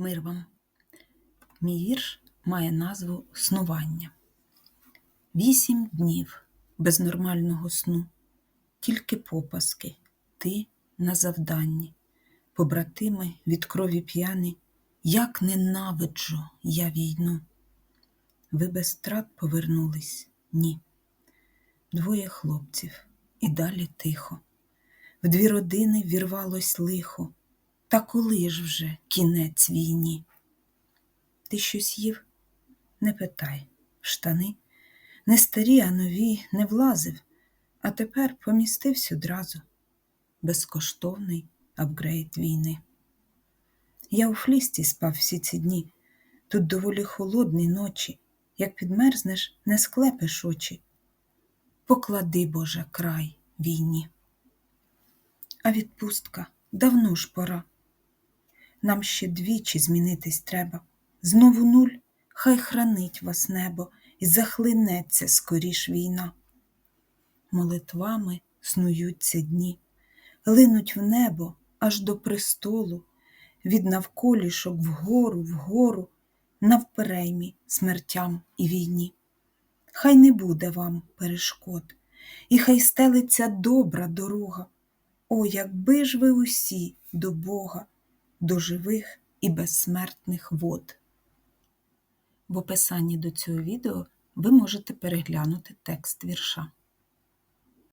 Мир вам. Мій вірш має назву Снування. Вісім днів без нормального сну, тільки попаски, ти на завданні, побратими від крові п'яні, як ненавиджу я війну. Ви без страт повернулись? Ні. Двоє хлопців, і далі тихо. В дві родини вірвалось лихо. Та коли ж вже кінець війні? Ти щось їв? Не питай, штани, не старі, а нові не влазив, а тепер помістився одразу. Безкоштовний апгрейд війни. Я у флісті спав всі ці дні, тут доволі холодні ночі, як підмерзнеш, не склепиш очі. Поклади, Боже, край війні. А відпустка давно ж пора. Нам ще двічі змінитись треба. Знову нуль, хай хранить вас небо, і захлинеться скоріш війна. Молитвами снуються дні, линуть в небо аж до престолу, від навколішок вгору, вгору, навпереймі смертям і війні. Хай не буде вам перешкод, і хай стелиться добра дорога. О, якби ж ви усі до Бога, до живих і безсмертних вод. В описанні до цього відео ви можете переглянути текст вірша.